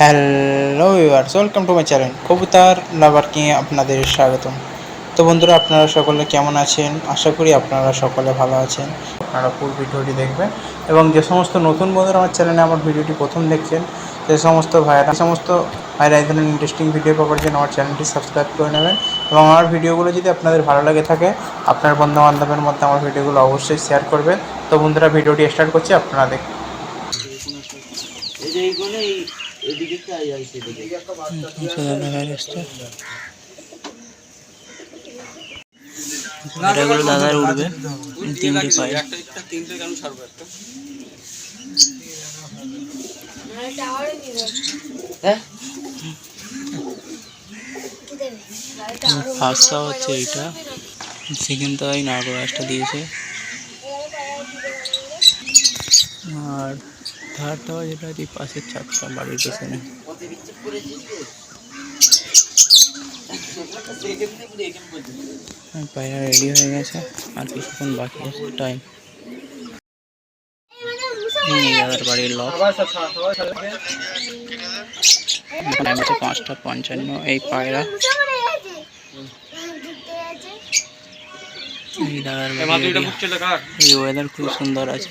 Hello viewers, welcome to my channel kabutar লাভারকে আপনাদের স্বাগতম। তো বন্ধুরা, আপনারা সকলে কেমন আছেন? আশা করি আপনারা সকলে ভালো আছেন। আপনারা ফুল ভিডিওটি দেখবেন এবং যে সমস্ত নতুন বন্ধুরা আমার চ্যানেলে আমার ভিডিওটি প্রথম দেখছেন, যে সমস্ত ভাইরা সমস্ত ভাইরা এই ধরনের ইন্টারেস্টিং ভিডিও পাওয়ার জন্য আমার চ্যানেলটি সাবস্ক্রাইব করে নেবেন এবং আমার ভিডিওগুলো যদি আপনাদের ভালো লাগে থাকে, আপনার বন্ধু বান্ধবের মধ্যে আমার ভিডিওগুলো অবশ্যই শেয়ার করবেন। তো বন্ধুরা, ভিডিওটি স্টার্ট করছি, আপনারা দেখুন। এই এটাগুলো দাদার উঠবে তিনটে পায়ে। হ্যাঁ ফার্স্টটা হচ্ছে এইটা সেকেন্ডটা এই নাগরাজটা দিয়েছে। আর থার্ডটা যেটা এই পাশের ছাদটা বাড়ির পেছনে পায়রা রেডি হয়ে গেছে আর কিছুক্ষণ বাকি আছে টাইম দাদার বাড়ির লক টাইম আছে পাঁচটা পঞ্চান্ন এই পায়রা এই দাদার বাড়ি area। এই ওয়েদার খুব সুন্দর আছে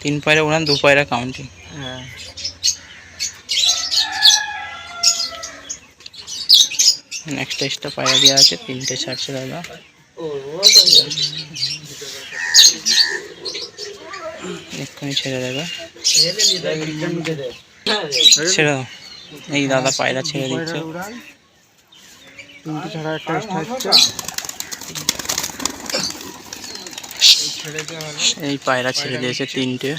তিন পায়রা উড়ান দু পায়রা কাউন্টিং। হ্যাঁ। নেক্সট এক্সট্রা পায়রা দেওয়া আছে তিনটে ছাড়ছে দাদা। এক্ষুনি ছেড়ে দেবে। ছেড়ে দাও। এই দাদা পায়রা ছেড়ে দিচ্ছে। তিনটে ছাড়া একটা হচ্ছে। এই পায়রা ছেড়ে দিয়েছে তিনটে।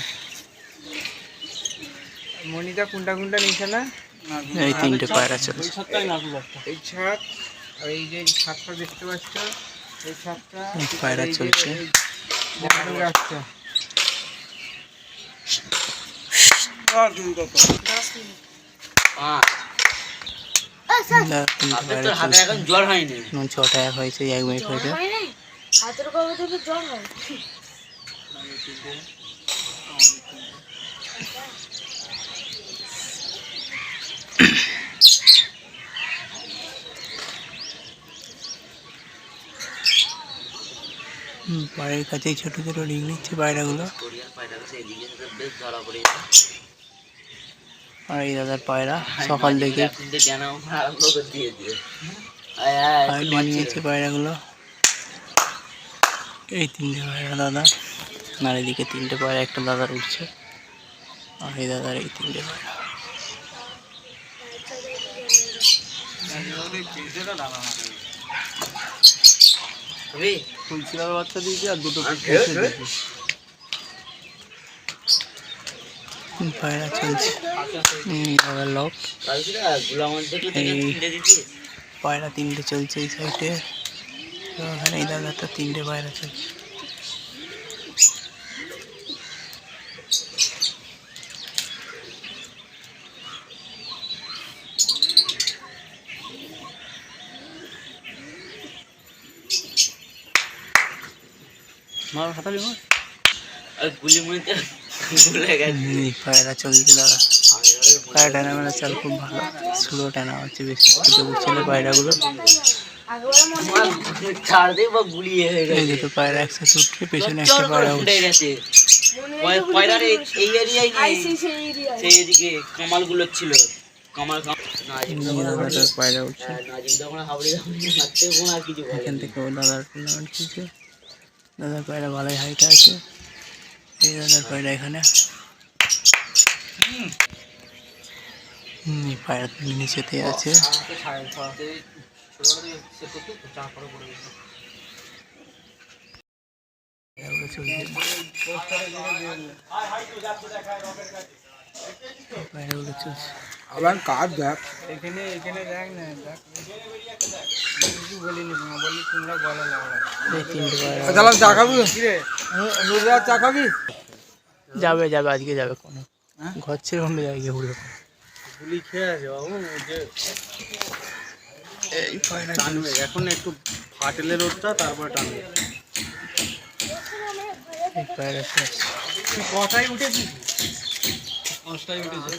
মনিটা কোনটা কোনটা নিছে না? এই তিনটে পায়রা চলছে। এই ছাদ আর এই যে ছাদটা দেখতে পাচ্ছ? এই ছাদটা পায়রা চলছে। ছটা এক হয়েছে এক মিনিট হয়েছে হাতের কবে থেকে জ্বর হয়। বাড়ির কাছেই ছোট ছোট রিং নিচ্ছে পায়রাগুলো। পায়রা আর এই দাদার পায়রা সকাল থেকে তিনটে জানা আরম্ভ করে দিয়ে দিয়ে আয় আয় পায়ে নিয়ে নিয়েছে পায়রাগুলো। এই তিনটে পায়রা দাদা আর এদিকে তিনটে পায়রা একটা দাদার উঠছে। আর এই দাদার এই তিনটে পায়রা বাচ্চা দিয়েছি আর দুটো পায়রা চলছে। লক পায়রা তিনটে চলছে এই সাইডে ওখানে এই দাদাটা তিনটে পায়রা চলছে। মার হাতালি মার। আর গুলি মুড়িতে ভুলে গেছে। পায়রা চলছে দাদা। পায়রা টানা মেলা চাল খুব ভালো। স্লো টানা হচ্ছে বেশি স্পিডে উঠছে না পায়রাগুলো। আগেবার ছাড় দে বা গুলি হয়ে এই দুটো পায়রা একসাথে উঠছে পেছনে একটা পায়রা ফুটে উঠছে। গেছে। পয়- পয়রার এই এরিয়ায় সেই এদিকে কামালগুলো ছিল। কামাল পায়রা উঠছে। হ্যাঁ, এখান থেকে ও দাদার টুর্নামেন্ট খেলছে। দাদার পায়রা ভালোই হাইট আছে? এই দাদার পায়রা এখানে? পায়রা নিচেতে আছে। চলছে পায়রাগুলো চলছে। আবার কাজ দেখ? এখানে এখানে দেখ না দেখ। কিছু বলিনি না বলি তোমরা বলো না এই তিনটে পায়রা তাহলে চা খাবি? কিরে নুররা চা খাবি? যাবে যাবে আজকে যাবে কোনো। হ্যাঁ? ঘর ছেড়ে অন্য জায়গায় গিয়ে গুলি খেয়ে আছে বাবু যে এই পায়রা টানবে। এখন একটু ফাটেলে রোদটা তারপরে টানবে। এই পায়রা কথাই উঠেছিস? পাঁচটায় উঠেছে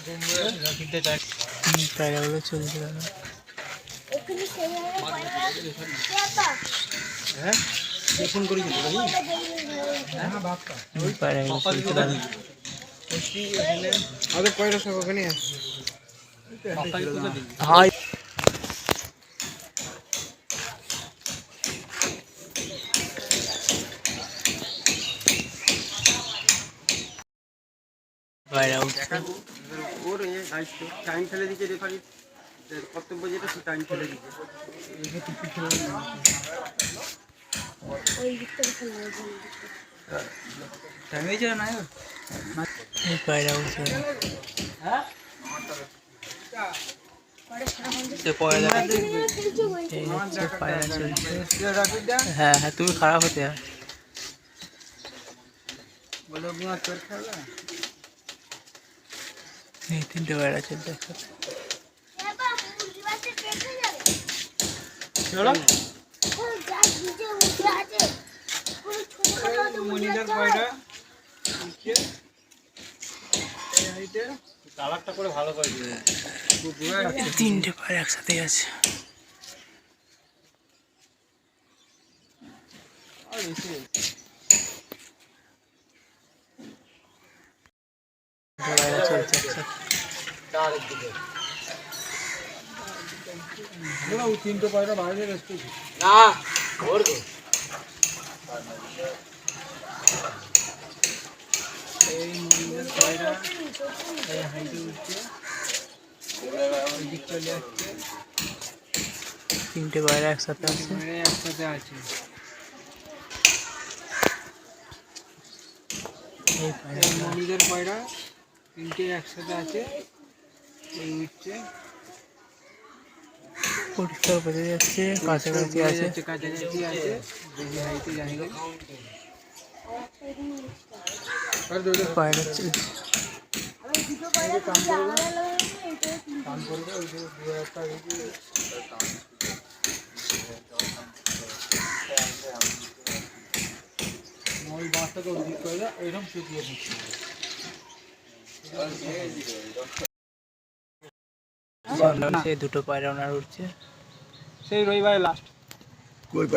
কিনতে চাই পায়রাগুলো চলছে পয়সা আছে। পেয়াপা। হ্যাঁ? ফোন করেছিল ভাই হুম, পায়রাগুলো চলছে দাদা আরে পয়সা সব ওখানে হাই পায়রা উঠছে ওর এই দায়িত্ব টাইম ফেলে দিচ্ছে রেফারি কর্তব্য যেটা সে টাইম ফেলে দিচ্ছে ওই দিকটা ফেলে দেবো। টাইম হয়েছে না এই পায়রা উঠছে তো পয়রা দেখা খেলছো ওই এই হচ্ছে পায়রা চলছে। হ্যাঁ হ্যাঁ তুমি খারাপ হতে আর বলে তোমার তোর খেলা এই তিনটে একসাথে উঠে আছে। করে তিনটে পায়রা একসাথে আছে। তিনটে পয়রা বাইরে উঠছে ওই দিক তিনটে পায়রা একসাথে আছে। একসাথে আছে এই মনিদের পয়রা তিনটে একসাথে আছে। এই উঠছে পরিষ্কার বোঝা যাচ্ছে কাছাকাছি বোঝা আছে যাচ্ছে কাছাকাছি আছে বেশি হাইটে যাই না পায়রা চলছে আমি দুটো পয়সা তুলছি, আলাদা আলাদা এটাই তুলছি। কান পড়বে ওই যে দু একটা হয়েছে ওই বাসটাকে ওদিক করে দাও এইরকম শুকিয়ে দিচ্ছে সেই দুটো পায়রা ওনার উঠছে। সেই রবিবারে লাস্ট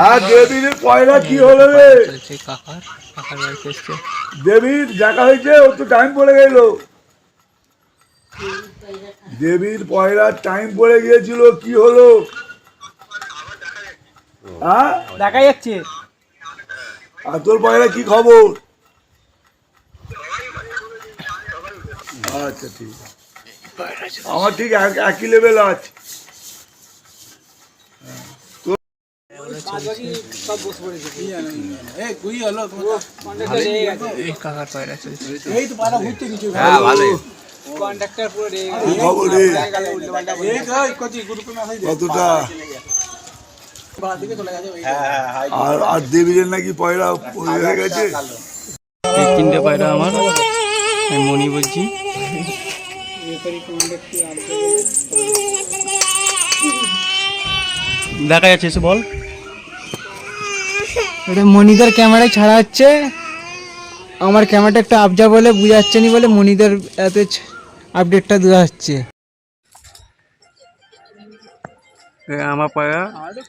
আর দেবীর পয়লা কি হলো রে? চলছে কাকার কাকার বাড়িতে এসছে। দেবীর দেখা হয়েছে ও তো টাইম পড়ে গেল। দেবীর পয়লার টাইম পড়ে গিয়েছিল কি হলো? হ্যাঁ? দেখা যাচ্ছে। আর তোর পয়লা কি খবর? আচ্ছা ঠিক আছে। আমার ঠিক এক- একই লেভেল আছে। পায়রা হ্যাঁ কতটা? বাড়া দিকে চলে গেছে ওই আর আর দেবীর নাকি পয়লা হয়ে গেছে? তিনটে পায়রা আমার আমি মনি বলছি। দেখা যাচ্ছে এসে বল। এটা মনিদার ক্যামেরায় ছাড়া হচ্ছে? আমার ক্যামেরাটা একটা আবজা বলে বুঝাচ্ছে নি বলে মনিদার এত আপডেটটা দেওয়া হচ্ছে। আমার পায়রা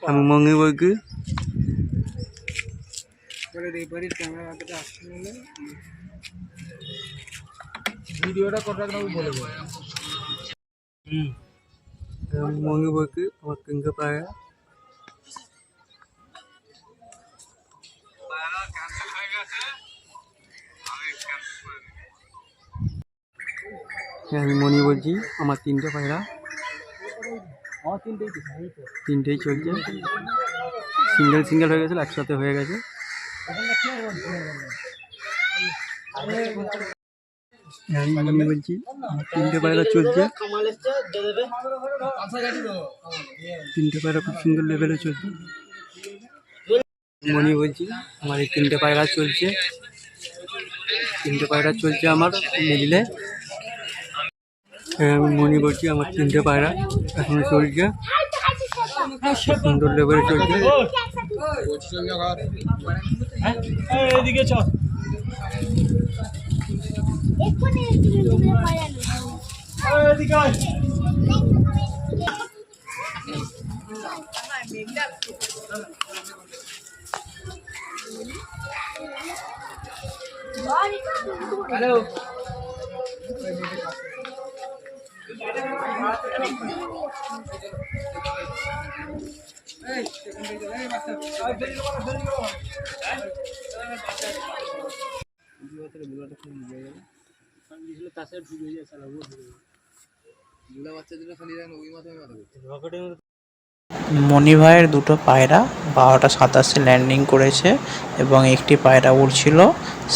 আমি মঙ্গি বলছি বলে রেফারির ক্যামেরা হাতে আসছে বলে। ভিডিওটা কটা তুমি বলে বল। আমি মঙ্গি বলছি আমার তিনটে পায়রা হ্যাঁ, আমি মনি বলছি আমার তিনটে পায়রা। তিনটেই চলছে। সিঙ্গেল সিঙ্গেল হয়ে গেছিল একসাথে হয়ে গেছে। আমি মনি বলছি আমার তিনটে পায়রা চলছে। তিনটে পায়রা খুব সুন্দর লেভেলে চলছে। মনি বলছি, আমার এই তিনটে পায়রা চলছে। তিনটে পায়রা চলছে আমার মিডিলে আমি মনি বলছি, আমার তিনটে পায়রা এখন চলছে। সুন্দর লেভেলে চলছে। এক্ষুনি তুমি তুমি পারে হ্যালো মণি ভাইয়ের দুটো পায়রা বারোটা সাতাশে ল্যান্ডিং করেছে এবং একটি পায়রা উড়ছিল।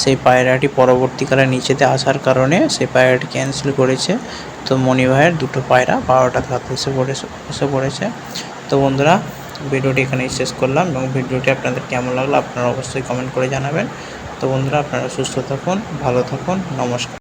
সেই পায়রাটি পরবর্তীকালে নিচেতে আসার কারণে সেই পায়রাটি ক্যান্সেল করেছে। তো মণি ভাইয়ের দুটো পায়রা বারোটা সাতাশে পড়েছে এসে পড়েছে। তো বন্ধুরা ভিডিওটি এখানেই শেষ করলাম এবং ভিডিওটি আপনাদের কেমন লাগল আপনারা অবশ্যই কমেন্ট করে জানাবেন। তো বন্ধুরা আপনারা সুস্থ থাকুন ভালো থাকুন নমস্কার।